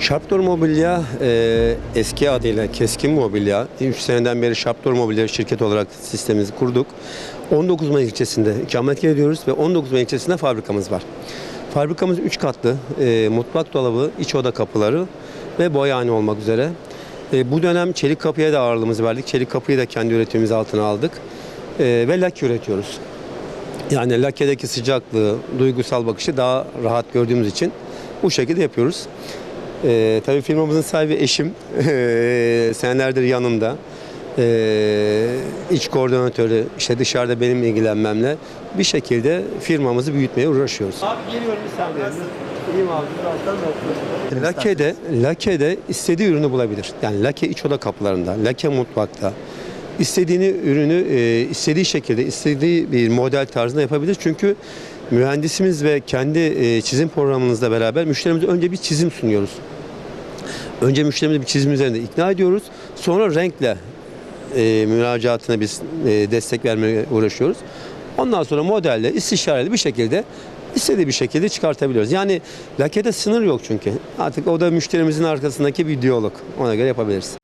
Şaptor Mobilya e, eski adıyla Keskin Mobilya. 3 seneden beri Şaptor Mobilya şirket olarak sistemimizi kurduk. 19 Mayıs ilçesinde ikamet ediyoruz ve 19 Mayıs ilçesinde fabrikamız var. Fabrikamız 3 katlı. E, mutfak dolabı, iç oda kapıları ve boyahane olmak üzere. E, bu dönem çelik kapıya da ağırlığımızı verdik. Çelik kapıyı da kendi üretimimiz altına aldık. E, ve lak üretiyoruz. Yani lakedeki sıcaklığı, duygusal bakışı daha rahat gördüğümüz için bu şekilde yapıyoruz. Ee, tabii firmamızın sahibi eşim. Ee, senelerdir yanımda. Ee, iç koordinatörü, işte dışarıda benim ilgilenmemle bir şekilde firmamızı büyütmeye uğraşıyoruz. Abi geliyorum saniye. İyiyim abi. Lake'de, Lake'de istediği ürünü bulabilir. Yani Lake iç oda kapılarında, Lake mutfakta, istediğini ürünü e, istediği şekilde, istediği bir model tarzında yapabilir. Çünkü mühendisimiz ve kendi e, çizim programımızla beraber müşterimize önce bir çizim sunuyoruz. Önce müşterimizi bir çizim üzerinde ikna ediyoruz. Sonra renkle e, müracaatına biz e, destek vermeye uğraşıyoruz. Ondan sonra modelle, istişareli bir şekilde istediği bir şekilde çıkartabiliyoruz. Yani lakede sınır yok çünkü. Artık o da müşterimizin arkasındaki bir diyalog. Ona göre yapabiliriz.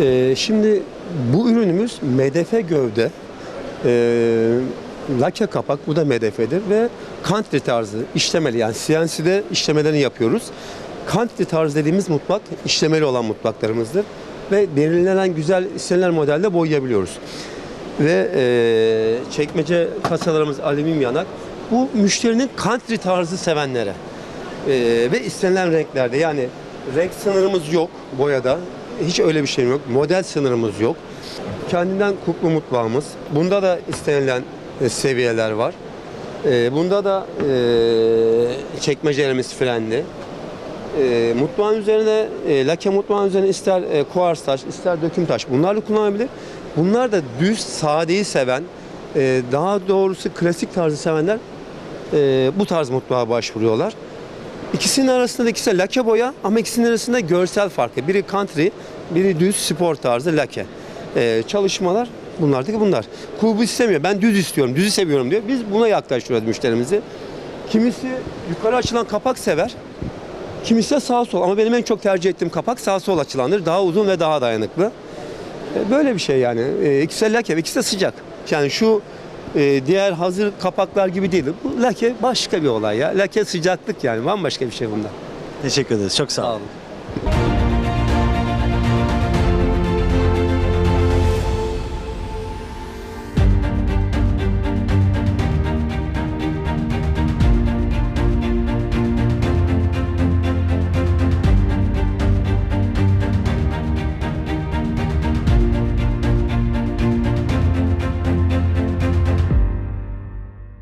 Ee, şimdi bu ürünümüz MDF gövde, e, lake kapak, bu da MDF'dir ve country tarzı işlemeli yani CNC'de işlemelerini yapıyoruz. Country tarzı dediğimiz mutfak işlemeli olan mutfaklarımızdır ve belirlenen güzel istenilen modelde boyayabiliyoruz. Ve e, çekmece kasalarımız alüminyum yanak. Bu müşterinin country tarzı sevenlere e, ve istenilen renklerde yani renk sınırımız yok boyada. Hiç öyle bir şey yok. Model sınırımız yok. Kendinden kuklu mutfağımız. Bunda da istenilen e, seviyeler var. E, bunda da e, çekmecelerimiz frenli. Mutfağın üzerine, lake mutfağın üzerine ister e, kuars taş, ister döküm taş bunlarla kullanabilir. Bunlar da düz, sadeyi seven, daha doğrusu klasik tarzı sevenler bu tarz mutfağa başvuruyorlar. İkisinin arasında da ikisi lake boya ama ikisinin arasında görsel farkı. Biri country, biri düz spor tarzı lake. Ee, çalışmalar bunlardaki bunlar. Kulübü istemiyor. Ben düz istiyorum, düzü seviyorum diyor. Biz buna yaklaştırıyoruz müşterimizi. Kimisi yukarı açılan kapak sever. Kimisi de sağ sol. Ama benim en çok tercih ettiğim kapak sağ sol açılandır. Daha uzun ve daha dayanıklı. Ee, Böyle bir şey yani. Ee, ikisi de lake, ikisi de sıcak. Yani şu e, diğer hazır kapaklar gibi değil. Bu lake başka bir olay ya. Lake sıcaklık yani. Bambaşka bir şey bunda. Teşekkür ederiz. Çok sağ olun. olun.